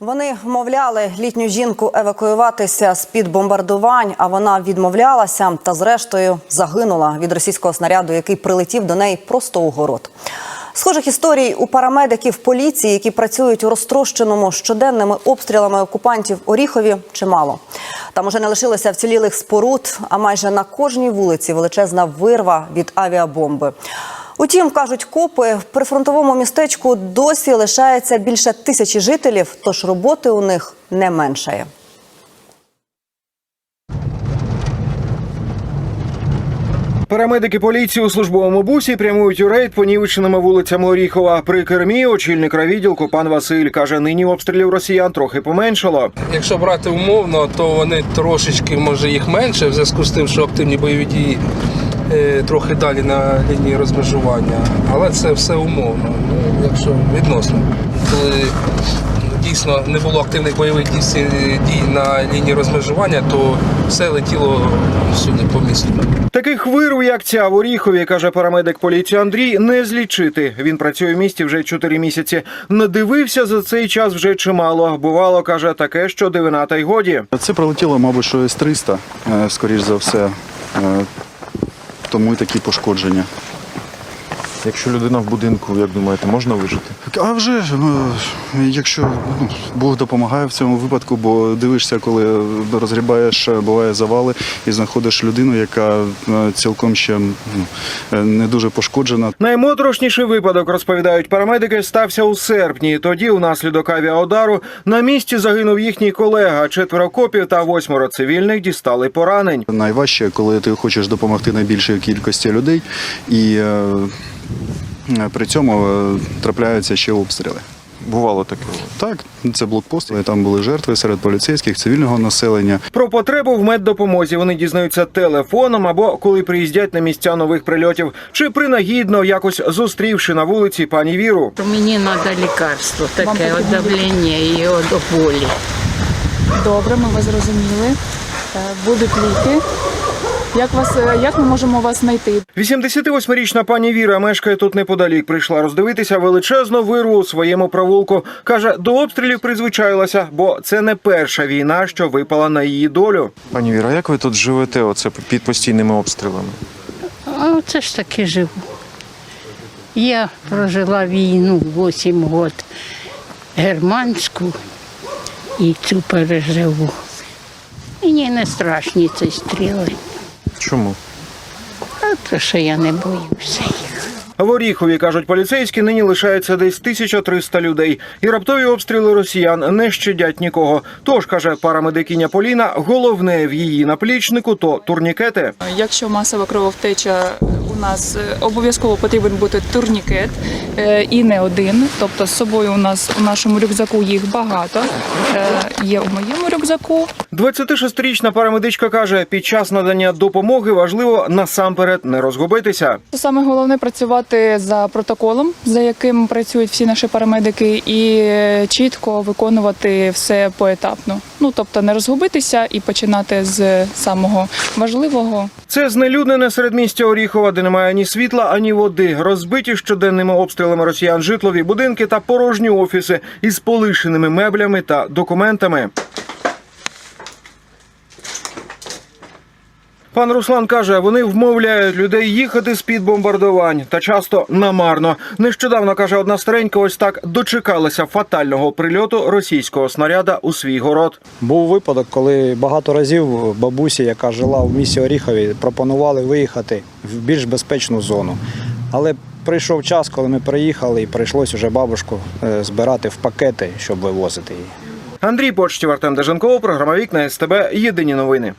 Вони вмовляли літню жінку евакуюватися з під бомбардувань, а вона відмовлялася та, зрештою, загинула від російського снаряду, який прилетів до неї просто у город. Схожих історій у парамедиків поліції, які працюють у розтрощеному щоденними обстрілами окупантів Оріхові, чимало. Там уже не лишилося вцілілих споруд, а майже на кожній вулиці величезна вирва від авіабомби. Утім, кажуть копи, в прифронтовому містечку досі лишається більше тисячі жителів, тож роботи у них не меншає. Парамедики поліції у службовому бусі прямують у рейд понівеченими вулицями Оріхова. При кермі очільник райвідділку пан Василь каже, нині обстрілів росіян трохи поменшало. Якщо брати умовно, то вони трошечки, може, їх менше, в зв'язку з тим, що активні бойові дії трохи далі на лінії розмежування. Але це все умовно, ну, якщо відносно. Коли дійсно не було активних бойових дій, на лінії розмежування, то все летіло сюди по місту. Таких вирв, як ця в Оріхові, каже парамедик поліції Андрій, не злічити. Він працює в місті вже чотири місяці. Надивився за цей час вже чимало. Бувало, каже, таке, що дивина та й годі. Це прилетіло, мабуть, що 300, е, скоріш за все. Тому і такі пошкодження. Якщо людина в будинку, як думаєте, можна вижити? А вже ж, ну, якщо ну, Бог допомагає в цьому випадку, бо дивишся, коли розгрібаєш, буває завали і знаходиш людину, яка е, цілком ще ну, е, не дуже пошкоджена. Наймоторошніший випадок, розповідають парамедики, стався у серпні. Тоді, унаслідок авіаудару, на місці загинув їхній колега. Четверо копів та восьмеро цивільних дістали поранень. Найважче, коли ти хочеш допомогти найбільшій кількості людей, і е, при цьому е, трапляються ще обстріли. Бувало таке. Так, це блокпост. Там були жертви серед поліцейських, цивільного населення. Про потребу в меддопомозі вони дізнаються телефоном або коли приїздять на місця нових прильотів, чи принагідно якось зустрівши на вулиці пані Віру. Мені треба лікарство, таке от давлення і от болі. Добре, ми вас зрозуміли. Е, Будуть ліки. Як вас е, як ми можемо вас знайти? 88-річна пані Віра мешкає тут неподалік. Прийшла роздивитися величезну вирву у своєму провулку. каже, до обстрілів призвичаїлася, бо це не перша війна, що випала на її долю. Пані Віра, як ви тут живете оце під постійними обстрілами? А це ж таки живу. Я прожила війну 8 років германську і цю переживу. Мені не страшні ці стріли, Чому? а то що я не боюся їх. В Оріхові кажуть поліцейські, нині лишається десь 1300 людей, і раптові обстріли росіян не щадять нікого. Тож каже парамедикиня Поліна, головне в її наплічнику то турнікети. Якщо масова крововтеча у нас е, обов'язково потрібен бути турнікет е, і не один. Тобто з собою у нас у нашому рюкзаку їх багато. Е, Є у моєму рюкзаку. 26-річна парамедичка каже, під час надання допомоги важливо насамперед не розгубитися. Саме головне працювати за протоколом, за яким працюють всі наші парамедики, і чітко виконувати все поетапно. Ну тобто не розгубитися і починати з самого важливого. Це знелюднене середмістя Оріхова, де немає ні світла, ані води. Розбиті щоденними обстрілами росіян житлові будинки та порожні офіси із полишеними меблями та документами. Пан Руслан каже, вони вмовляють людей їхати з під бомбардувань та часто намарно. Нещодавно каже, одна старенька ось так дочекалася фатального прильоту російського снаряда у свій город. Був випадок, коли багато разів бабусі, яка жила в місті Оріхові, пропонували виїхати в більш безпечну зону. Але прийшов час, коли ми приїхали, і прийшлось вже бабушку е, збирати в пакети, щоб вивозити її. Андрій Почтів, Артем Деженков, програма Вікна СТБ. Єдині новини.